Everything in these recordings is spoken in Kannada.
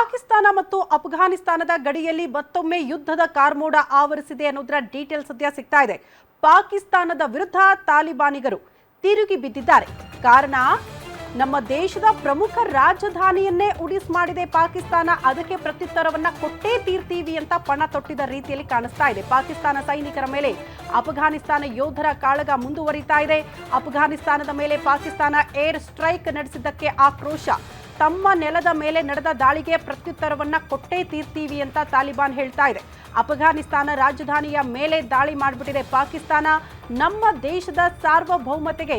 ಪಾಕಿಸ್ತಾನ ಮತ್ತು ಅಫ್ಘಾನಿಸ್ತಾನದ ಗಡಿಯಲ್ಲಿ ಮತ್ತೊಮ್ಮೆ ಯುದ್ಧದ ಕಾರ್ಮೋಡ ಆವರಿಸಿದೆ ಅನ್ನೋದರ ಡೀಟೇಲ್ ಸದ್ಯ ಸಿಗ್ತಾ ಇದೆ. ಪಾಕಿಸ್ತಾನದ ವಿರುದ್ಧ ತಾಲಿಬಾನಿಗರು ತಿರುಗಿ ಬಿದ್ದಿದ್ದಾರೆ. ಕಾರಣ, ನಮ್ಮ ದೇಶದ ಪ್ರಮುಖ ರಾಜಧಾನಿಯನ್ನೇ ಉಡಿಸ್ ಮಾಡಿದೆ ಪಾಕಿಸ್ತಾನ. ಅದಕ್ಕೆ ಪ್ರತ್ಯುತ್ತರವನ್ನ ಕೊಟ್ಟೇ ತೀರ್ತೀವಿ ಅಂತ ಪಣ ತೊಟ್ಟಿದ ರೀತಿಯಲ್ಲಿ ಕಾಣಿಸ್ತಾ ಇದೆ. ಪಾಕಿಸ್ತಾನ ಸೈನಿಕರ ಮೇಲೆ ಅಫ್ಘಾನಿಸ್ತಾನ ಯೋಧರ ಕಾಳಗ ಮುಂದುವರಿತಾ ಇದೆ. ಅಫ್ಘಾನಿಸ್ತಾನದ ಮೇಲೆ ಪಾಕಿಸ್ತಾನ ಏರ್ ಸ್ಟ್ರೈಕ್ ನಡೆಸಿದ್ದಕ್ಕೆ ಆಕ್ರೋಶ. ತಮ್ಮ ನೆಲದ ಮೇಲೆ ನಡೆದ ದಾಳಿಗೆ ಪ್ರತ್ಯುತ್ತರವನ್ನ ಕೊಟ್ಟೇ ತೀರ್ತೀವಿ ಅಂತ ತಾಲಿಬಾನ್ ಹೇಳ್ತಾ ಇದೆ. ಅಫ್ಘಾನಿಸ್ತಾನ ರಾಜಧಾನಿಯ ಮೇಲೆ ದಾಳಿ ಮಾಡಿಬಿಟ್ಟಿದೆ ಪಾಕಿಸ್ತಾನ. ನಮ್ಮ ದೇಶದ ಸಾರ್ವಭೌಮತೆಗೆ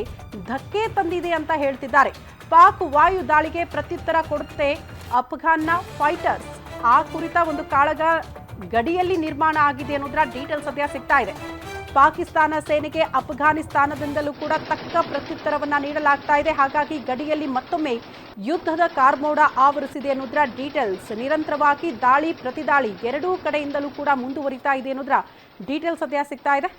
ಧಕ್ಕೆ ತಂದಿದೆ ಅಂತ ಹೇಳ್ತಿದ್ದಾರೆ. ಪಾಕ್ ವಾಯು ದಾಳಿಗೆ ಪ್ರತ್ಯುತ್ತರ ಕೊಡುತ್ತೆ ಅಫ್ಘಾನ್ನ ಫೈಟರ್ಸ್ ಆ ಕುರಿತ ಒಂದು ಕಾಳಗ ಗಡಿಯಲ್ಲಿ ನಿರ್ಮಾಣ ಆಗಿದೆ ಅನ್ನೋದರ ಡೀಟೇಲ್ ಸದ್ಯ ಸಿಗ್ತಾ ಇದೆ. ಪಾಕಿಸ್ತಾನ ಸೇನೆಗೆ ಅಫ್ಘಾನಿಸ್ತಾನದಿಂದಲೂ ಕೂಡ ತಕ್ಕ ಪ್ರತ್ಯುತ್ತರವನ್ನ ನೀಡಲಾಗ್ತಾ ಇದೆ. ಹಾಗಾಗಿ ಗಡಿಯಲ್ಲಿ ಮತ್ತೊಮ್ಮೆ ಯುದ್ಧದ ಕಾರ್ಮೋಡ ಆವರಿಸಿದೆ ಅನ್ನೋದರ ಡೀಟೇಲ್ಸ್. ನಿರಂತರವಾಗಿ ದಾಳಿ, ಪ್ರತಿದಾಳಿ ಎರಡೂ ಕಡೆಯಿಂದಲೂ ಕೂಡ ಮುಂದುವರಿತಾ ಇದೆ ಅನ್ನೋದರ ಡೀಟೇಲ್ಸ್ ಸದ್ಯ ಸಿಗ್ತಾ ಇದೆ?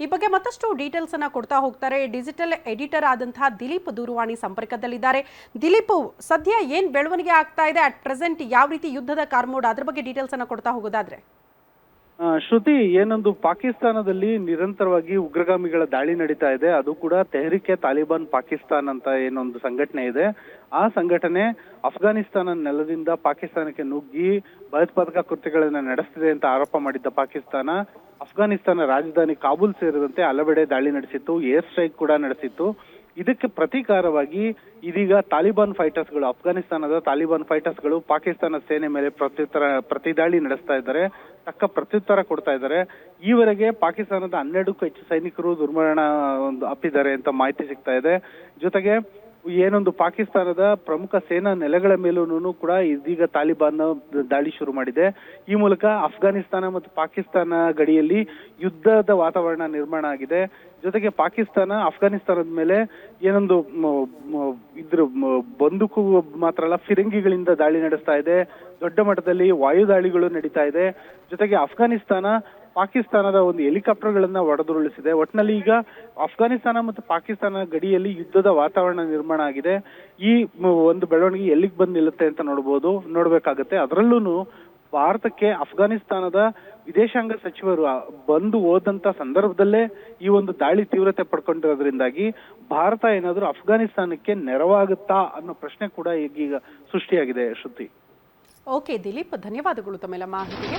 ಈ ಬಗ್ಗೆ ಮತ್ತಷ್ಟು ಡೀಟೇಲ್ಸ್ ಅನ್ನ ಕೊಡ್ತಾ ಹೋಗ್ತಾರೆ. ಡಿಜಿಟಲ್ ಎಡಿಟರ್ ಆದಂತಹ ದಿಲೀಪ್ ದೂರವಾಣಿ ಸಂಪರ್ಕದಲ್ಲಿದ್ದಾರೆ. ದಿಲೀಪ್, ಸದ್ಯ ಏನ್ ಬೆಳವಣಿಗೆ ಆಗ್ತಾ ಇದೆ? ಅಟ್ ಪ್ರೆಸೆಂಟ್ ಯಾವ ರೀತಿ ಯುದ್ಧದ ಕಾರ್ಮೋಡ್? ಅದ್ರ ಬಗ್ಗೆ ಡೀಟೇಲ್ಸ್ ಅನ್ನ ಕೊಡ್ತಾ ಹೋಗೋದಾದ್ರೆ. ಶ್ರುತಿ, ಏನೊಂದು ಪಾಕಿಸ್ತಾನದಲ್ಲಿ ನಿರಂತರವಾಗಿ ಉಗ್ರಗಾಮಿಗಳ ದಾಳಿ ನಡೀತಾ ಇದೆ. ಅದು ಕೂಡ ತೆಹರಿಕೆ ತಾಲಿಬಾನ್ ಪಾಕಿಸ್ತಾನ್ ಅಂತ ಏನೊಂದು ಸಂಘಟನೆ ಇದೆ. ಆ ಸಂಘಟನೆ ಅಫ್ಘಾನಿಸ್ತಾನ ನೆಲದಿಂದ ಪಾಕಿಸ್ತಾನಕ್ಕೆ ನುಗ್ಗಿ ಭಯೋತ್ಪಾದಕ ಕೃತ್ಯಗಳನ್ನ ನಡೆಸ್ತಿದೆ ಅಂತ ಆರೋಪ ಮಾಡಿದ್ದ ಪಾಕಿಸ್ತಾನ. ಅಫ್ಘಾನಿಸ್ತಾನ ರಾಜಧಾನಿ ಕಾಬೂಲ್ ಸೇರಿದಂತೆ ಹಲವೆಡೆ ದಾಳಿ ನಡೆಸಿತ್ತು. ಏರ್ ಸ್ಟ್ರೈಕ್ ಕೂಡ ನಡೆಸಿತ್ತು. ಇದಕ್ಕೆ ಪ್ರತೀಕಾರವಾಗಿ ಇದೀಗ ತಾಲಿಬಾನ್ ಫೈಟರ್ಸ್ಗಳು ಅಫ್ಘಾನಿಸ್ತಾನದ ತಾಲಿಬಾನ್ ಫೈಟರ್ಸ್ಗಳು ಪಾಕಿಸ್ತಾನ ಸೇನೆ ಮೇಲೆ ಪ್ರತ್ಯುತ್ತರ, ಪ್ರತಿದಾಳಿ ನಡೆಸ್ತಾ ಇದ್ದಾರೆ, ತಕ್ಕ ಪ್ರತ್ಯುತ್ತರ ಕೊಡ್ತಾ ಇದ್ದಾರೆ. ಈವರೆಗೆ ಪಾಕಿಸ್ತಾನದ ಹನ್ನೆರಡಕ್ಕೂ ಹೆಚ್ಚು ಸೈನಿಕರು ದುರ್ಮರಣ ಒಂದು ಅಪ್ಪಿದ್ದಾರೆ ಅಂತ ಮಾಹಿತಿ ಸಿಗ್ತಾ ಇದೆ. ಜೊತೆಗೆ ಏನೊಂದು ಪಾಕಿಸ್ತಾನದ ಪ್ರಮುಖ ಸೇನಾ ನೆಲೆಗಳ ಮೇಲೂ ಕೂಡ ಇದೀಗ ತಾಲಿಬಾನ್ ದಾಳಿ ಶುರು ಮಾಡಿದೆ. ಈ ಮೂಲಕ ಅಫ್ಘಾನಿಸ್ತಾನ ಮತ್ತು ಪಾಕಿಸ್ತಾನ ಗಡಿಯಲ್ಲಿ ಯುದ್ಧದ ವಾತಾವರಣ ನಿರ್ಮಾಣ ಆಗಿದೆ. ಜೊತೆಗೆ ಪಾಕಿಸ್ತಾನ ಅಫ್ಘಾನಿಸ್ತಾನದ ಮೇಲೆ ಏನೊಂದು ಇದ್ರ ಬಂದೂಕು ಮಾತ್ರ ಅಲ್ಲ, ಫಿರಂಗಿಗಳಿಂದ ದಾಳಿ ನಡೆಸ್ತಾ ಇದೆ. ದೊಡ್ಡ ಮಟ್ಟದಲ್ಲಿ ವಾಯುದಾಳಿಗಳು ನಡೀತಾ ಇದೆ. ಜೊತೆಗೆ ಅಫ್ಘಾನಿಸ್ತಾನ ಪಾಕಿಸ್ತಾನದ ಒಂದು ಹೆಲಿಕಾಪ್ಟರ್ಗಳನ್ನ ಹೊಡೆದುರುಳಿಸಿದೆ. ಒಟ್ಟಿನಲ್ಲಿ ಈಗ ಅಫ್ಘಾನಿಸ್ತಾನ ಮತ್ತು ಪಾಕಿಸ್ತಾನ ಗಡಿಯಲ್ಲಿ ಯುದ್ಧದ ವಾತಾವರಣ ನಿರ್ಮಾಣ ಆಗಿದೆ. ಈ ಒಂದು ಬೆಳವಣಿಗೆ ಎಲ್ಲಿಗೆ ಬಂದು ನಿಲ್ಲುತ್ತೆ ಅಂತ ನೋಡ್ಬೋದು, ನೋಡ್ಬೇಕಾಗತ್ತೆ. ಅದರಲ್ಲೂ ಭಾರತಕ್ಕೆ ಅಫ್ಘಾನಿಸ್ತಾನದ ವಿದೇಶಾಂಗ ಸಚಿವರು ಬಂದು ಹೋದಂತ ಸಂದರ್ಭದಲ್ಲೇ ಈ ಒಂದು ದಾಳಿ ತೀವ್ರತೆ ಪಡ್ಕೊಂಡಿರೋದ್ರಿಂದಾಗಿ ಭಾರತ ಏನಾದರೂ ಅಫ್ಘಾನಿಸ್ತಾನಕ್ಕೆ ನೆರವಾಗುತ್ತಾ ಅನ್ನೋ ಪ್ರಶ್ನೆ ಕೂಡ ಈಗೀಗ ಸೃಷ್ಟಿಯಾಗಿದೆ, ಶ್ರುತಿ. ಓಕೆ ದಿಲೀಪ್, ಧನ್ಯವಾದಗಳು ತಮ್ಮೆಲ್ಲ ಮಾಹಿತಿಗೆ.